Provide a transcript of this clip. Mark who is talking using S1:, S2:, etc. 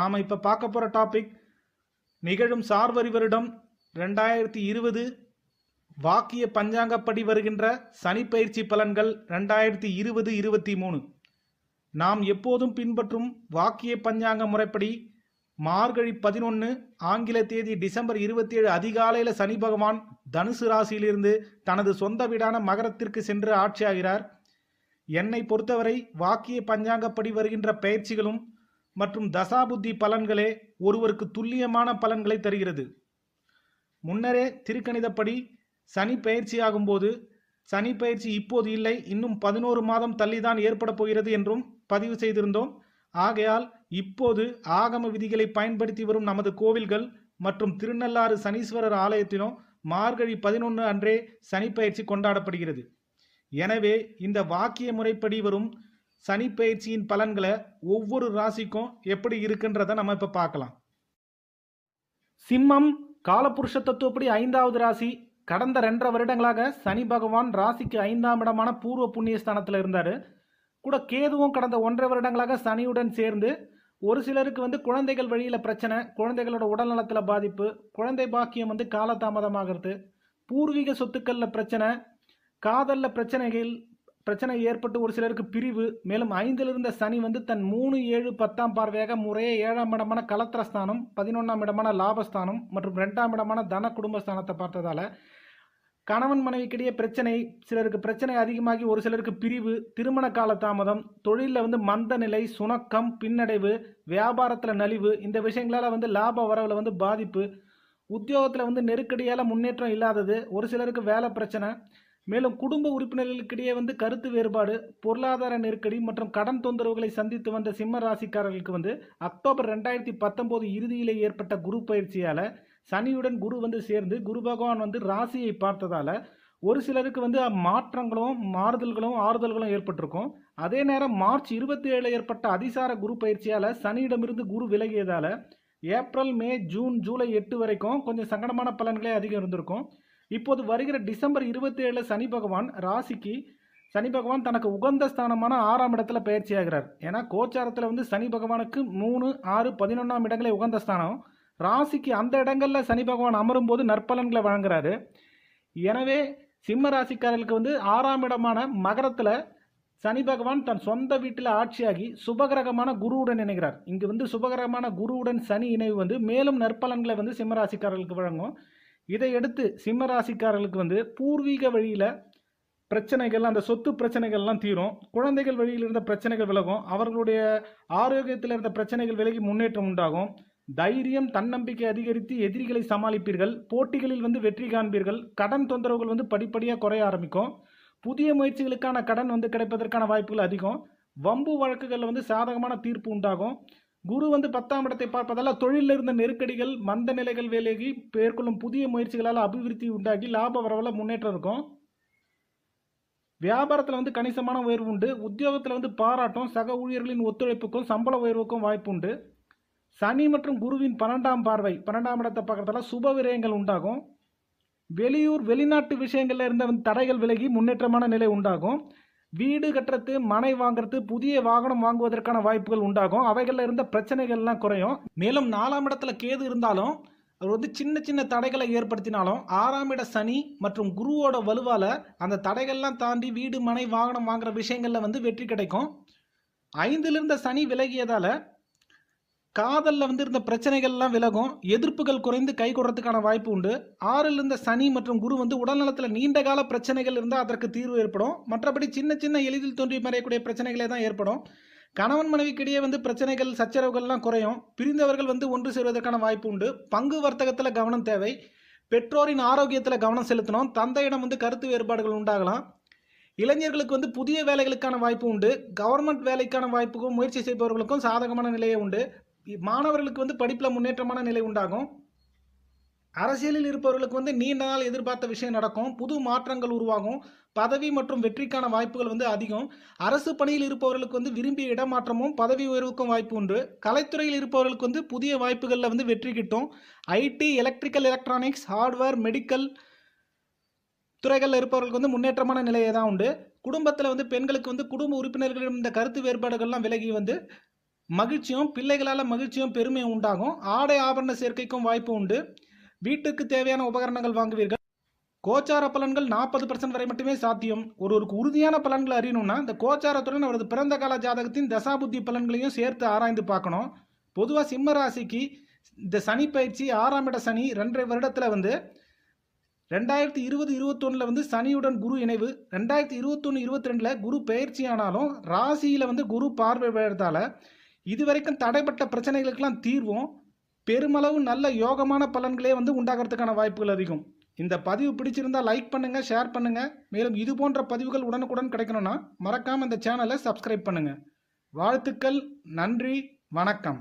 S1: நாம் இப்போ பார்க்க போகிற டாபிக் நிகழும் சார்வரி வருடம் ரெண்டாயிரத்தி இருபது வாக்கிய பஞ்சாங்கப்படி வருகின்ற சனிப்பயிற்சி பலன்கள் ரெண்டாயிரத்தி இருபது இருபத்தி மூணு. நாம் எப்போதும் பின்பற்றும் வாக்கிய பஞ்சாங்க முறைப்படி மார்கழி பதினொன்று ஆங்கில தேதி டிசம்பர் இருபத்தி ஏழு அதிகாலையில் சனி பகவான் தனுசு ராசியிலிருந்து தனது சொந்த வீடான மகரத்திற்கு சென்று ஆட்சியாகிறார். என்னை பொறுத்தவரை வாக்கிய பஞ்சாங்கப்படி வருகின்ற பயிற்சிகளும் மற்றும் தசாபுத்தி பலன்களே ஒருவருக்கு துல்லியமான பலன்களை தருகிறது. முன்னரே திருக்கணிதப்படி சனி பயிற்சியாகும் போது சனி பயிற்சி இப்போது இல்லை இன்னும் பதினோரு மாதம் தள்ளிதான் ஏற்பட போகிறது என்றும் பதிவு செய்திருந்தோம். ஆகையால் இப்போது ஆகம விதிகளை பயன்படுத்தி வரும் நமது கோவில்கள் மற்றும் திருநள்ளாறு சனீஸ்வரர் ஆலயத்திலும் மார்கழி பதினொன்று அன்றே சனி பயிற்சி கொண்டாடப்படுகிறது. எனவே இந்த வாக்கிய முறைப்படி வரும் சனி பயிற்சியின் பலன்களை ஒவ்வொரு ராசிக்கும் எப்படி இருக்குன்றதை நம்ம இப்போ பார்க்கலாம். சிம்மம் காலபுருஷ தத்துவப்படி ஐந்தாவது ராசி. கடந்த ரெண்டரை வருடங்களாக சனி பகவான் ராசிக்கு ஐந்தாம் இடமான பூர்வ புண்ணிய ஸ்தானத்தில் இருந்தார். கூட கேதுவும் கடந்த ஒன்றரை வருடங்களாக சனியுடன் சேர்ந்து ஒரு சிலருக்கு வந்து குழந்தைகள் வழியில் பிரச்சனை குழந்தைகளோட உடல்நலத்தில் பாதிப்பு குழந்தை பாக்கியம் வந்து காலதாமதமாகிறது பூர்வீக சொத்துக்களில் பிரச்சனை காதலில் பிரச்சனைகள் பிரச்சனை ஏற்பட்டு ஒரு சிலருக்கு பிரிவு. மேலும் ஐந்தில் இருந்த சனி வந்து தன் மூணு ஏழு பத்தாம் பார்வையாக முறையே ஏழாம் இடமான கலத்திரஸ்தானம் பதினொன்றாம் இடமான லாபஸ்தானம் மற்றும் ரெண்டாம் இடமான தன குடும்பஸ்தானத்தை பார்த்ததால கணவன் மனைவிக்கிடையே பிரச்சனை சிலருக்கு பிரச்சனை அதிகமாகி ஒரு சிலருக்கு பிரிவு திருமண கால தாமதம் தொழிலில் வந்து மந்த நிலை சுணக்கம் பின்னடைவு வியாபாரத்தில் நலிவு இந்த விஷயங்களால் வந்து லாப வரவில் வந்து பாதிப்பு உத்தியோகத்தில் வந்து நெருக்கடியால் முன்னேற்றம் இல்லாதது ஒரு சிலருக்கு வேலை பிரச்சனை மேலும் குடும்ப உறுப்பினர்களுக்கிடையே வந்து கருத்து வேறுபாடு பொருளாதார நெருக்கடி மற்றும் கடன் தொந்தரவுகளை சந்தித்து வந்த சிம்ம ராசிக்காரர்களுக்கு வந்து அக்டோபர் ரெண்டாயிரத்தி பத்தொம்போது இறுதியிலே ஏற்பட்ட குரு பயிற்சியால் சனியுடன் குரு வந்து சேர்ந்து குரு பகவான் வந்து ராசியை பார்த்ததால ஒரு சிலருக்கு வந்து மாற்றங்களும் மாறுதல்களும் ஆறுதல்களும் ஏற்பட்டிருக்கும். அதே நேரம் மார்ச் இருபத்தி ஏழு ஏற்பட்ட அதிசார குரு பயிற்சியால் சனியிடமிருந்து குரு விலகியதால் ஏப்ரல் மே ஜூன் ஜூலை எட்டு வரைக்கும் கொஞ்சம் சங்கடமான பலன்களே அதிகம் இருந்திருக்கும். இப்போது வருகிற டிசம்பர் இருபத்தி ஏழில் சனி பகவான் ராசிக்கு சனி பகவான் தனக்கு உகந்த ஸ்தானமான ஆறாம் இடத்துல பயிற்சி ஆகிறார். ஏன்னா கோச்சாரத்தில் வந்து சனி பகவானுக்கு மூணு ஆறு பதினொன்றாம் இடங்களே உகந்த ஸ்தானம். ராசிக்கு அந்த இடங்களில் சனி பகவான் அமரும் போது நற்பலன்களை வழங்குறாரு. எனவே சிம்ம ராசிக்காரர்களுக்கு வந்து ஆறாம் இடமான மகரத்தில் சனி பகவான் தன் சொந்த வீட்டில் ஆட்சியாகி சுபகிரகமான குருவுடன் இணைகிறார். இங்கு வந்து சுபகிரகமான குருவுடன் சனி இணைவு வந்து மேலும் நற்பலன்களை வந்து சிம்ம ராசிக்காரர்களுக்கு வழங்கும். இதையடுத்து சிம்ம ராசிக்காரர்களுக்கு வந்து பூர்வீக வழியில் பிரச்சனைகள் அந்த சொத்து பிரச்சனைகள்லாம் தீரும். குழந்தைகள் வழியில் இருந்த பிரச்சனைகள் விலகும். அவர்களுடைய ஆரோக்கியத்தில் இருந்த பிரச்சனைகள் விலகி முன்னேற்றம் உண்டாகும். தைரியம் தன்னம்பிக்கை அதிகரித்து எதிரிகளை சமாளிப்பீர்கள். போட்டிகளில் வந்து வெற்றி காண்பீர்கள். கடன் தொந்தரவுகள் வந்து படிப்படியாக குறைய ஆரம்பிக்கும். புதிய முயற்சிகளுக்கான கடன் வந்து கிடைப்பதற்கான வாய்ப்புகள் அதிகம். வம்பு வழக்குகளில் வந்து சாதகமான தீர்ப்பு உண்டாகும். குரு வந்து பத்தாம் இடத்தை பார்ப்பதால் தொழிலில் இருந்த நெருக்கடிகள் மந்த நிலைகள் விலகி மேற்கொள்ளும் புதிய முயற்சிகளால் அபிவிருத்தி உண்டாகி லாப வரவில் முன்னேற்றம் இருக்கும். வியாபாரத்தில் வந்து கணிசமான உயர்வு உண்டு. உத்தியோகத்தில் வந்து பாராட்டும் சக ஊழியர்களின் ஒத்துழைப்புக்கும் சம்பள உயர்வுக்கும் வாய்ப்பு உண்டு. சனி மற்றும் குருவின் பன்னெண்டாம் பார்வை பன்னெண்டாம் இடத்தை பார்க்கறதால சுப விரயங்கள் உண்டாகும். வெளியூர் வெளிநாட்டு விஷயங்களில் இருந்த வந்து தடைகள் விலகி முன்னேற்றமான நிலை உண்டாகும். வீடு கட்டுறது மனை வாங்குறது புதிய வாகனம் வாங்குவதற்கான வாய்ப்புகள் உண்டாகும். அவைகளில் இருந்த பிரச்சனைகள்லாம் குறையும். மேலும் நாலாம் இடத்துல கேது இருந்தாலும் அவர் வந்து சின்ன சின்ன தடைகளை ஏற்படுத்தினாலும் ஆறாம் இட சனி மற்றும் குருவோட வலுவால் அந்த தடைகள்லாம் தாண்டி வீடு மனை வாகனம் வாங்குற விஷயங்களில் வந்து வெற்றி கிடைக்கும். ஐந்திலிருந்த சனி விலகியதால் காதலில் வந்து இருந்த பிரச்சனைகள்லாம் விலகும் எதிர்ப்புகள் குறைந்து கை கொடுறதுக்கான வாய்ப்பு உண்டு. ஆறில் இருந்த சனி மற்றும் குரு வந்து உடல்நலத்தில் நீண்ட கால பிரச்சனைகள் இருந்தால் அதற்கு தீர்வு ஏற்படும். மற்றபடி சின்ன சின்ன எளிதில் தோன்றி மறையக்கூடிய பிரச்சனைகளே தான் ஏற்படும். கணவன் மனைவிக்கிடையே வந்து பிரச்சனைகள் சச்சரவுகள்லாம் குறையும். பிரிந்தவர்கள் வந்து ஒன்று சேருவதற்கான வாய்ப்பு உண்டு. பங்கு வர்த்தகத்தில் கவனம் தேவை. பெற்றோரின் ஆரோக்கியத்தில் கவனம் செலுத்தணும். தந்தையிடம் வந்து கருத்து வேறுபாடுகள் உண்டாகலாம். இளைஞர்களுக்கு வந்து புதிய வேலைகளுக்கான வாய்ப்பு உண்டு. கவர்மெண்ட் வேலைக்கான வாய்ப்புக்கும் முயற்சி செய்பவர்களுக்கும் சாதகமான நிலையே உண்டு. மாணவர்களுக்கு வந்து படிப்பில் முன்னேற்றமான நிலை உண்டாகும். அரசியலில் இருப்பவர்களுக்கு வந்து நீண்ட நாள் எதிர்பார்த்த விஷயம் நடக்கும். புது மாற்றங்கள் உருவாகும். பதவி மற்றும் வெற்றிக்கான வாய்ப்புகள் வந்து அதிகம். அரசு பணியில் இருப்பவர்களுக்கு வந்து விரும்பிய இடமாற்றமும் பதவி உயர்வுக்கும் வாய்ப்பு உண்டு. கலைத்துறையில் இருப்பவர்களுக்கு வந்து புதிய வாய்ப்புகளில் வந்து வெற்றி கிட்டும். IT electrical electronics hardware medical துறைகளில் இருப்பவர்களுக்கு வந்து முன்னேற்றமான நிலையை தான் உண்டு. குடும்பத்தில் வந்து பெண்களுக்கு வந்து குடும்ப உறுப்பினர்களிடம் இந்த கருத்து வேறுபாடுகள்லாம் விலகி வந்து மகிழ்ச்சியும் பிள்ளைகளால் மகிழ்ச்சியும் பெருமையும் உண்டாகும். ஆடை ஆபரண சேர்க்கைக்கும் வாய்ப்பு உண்டு. வீட்டுக்கு தேவையான உபகரணங்கள் வாங்குவீர்கள். கோச்சார பலன்கள் நாற்பது பர்சன்ட் வரை மட்டுமே சாத்தியம். ஒருவருக்கு உறுதியான பலன்களை அறியணும்னா இந்த கோச்சாரத்துடன் அவரது பிறந்த கால ஜாதகத்தின் தசாபுத்தி பலன்களையும் சேர்த்து ஆராய்ந்து பார்க்கணும். பொதுவாக சிம்ம ராசிக்கு இந்த சனி பயிற்சி ஆறாம் இட சனி ரெண்டரை வருடத்தில் வந்து ரெண்டாயிரத்தி இருபது இருபத்தொன்னில் வந்து சனியுடன் குரு இணைவு. ரெண்டாயிரத்தி இருபத்தொன்று இருபத்தி ரெண்டில் குரு பயிற்சி ஆனாலும் ராசியில் வந்து குரு பார்வை விழுறதால இதுவரைக்கும் தடைப்பட்ட பிரச்சனைகளுக்கெல்லாம் தீர்வும் பெருமளவு நல்ல யோகமான பலன்களே வந்து உண்டாகிறதுக்கான வாய்ப்புகள் அதிகம். இந்த பதிவு பிடிச்சிருந்தா லைக் பண்ணுங்கள் ஷேர் பண்ணுங்கள் மேலும் இது போன்ற பதிவுகள் உடனுக்குடன் கிடைக்கணும்னா மறக்காமல் இந்த சேனலை சப்ஸ்கிரைப் பண்ணுங்க. வாழ்த்துக்கள் நன்றி வணக்கம்.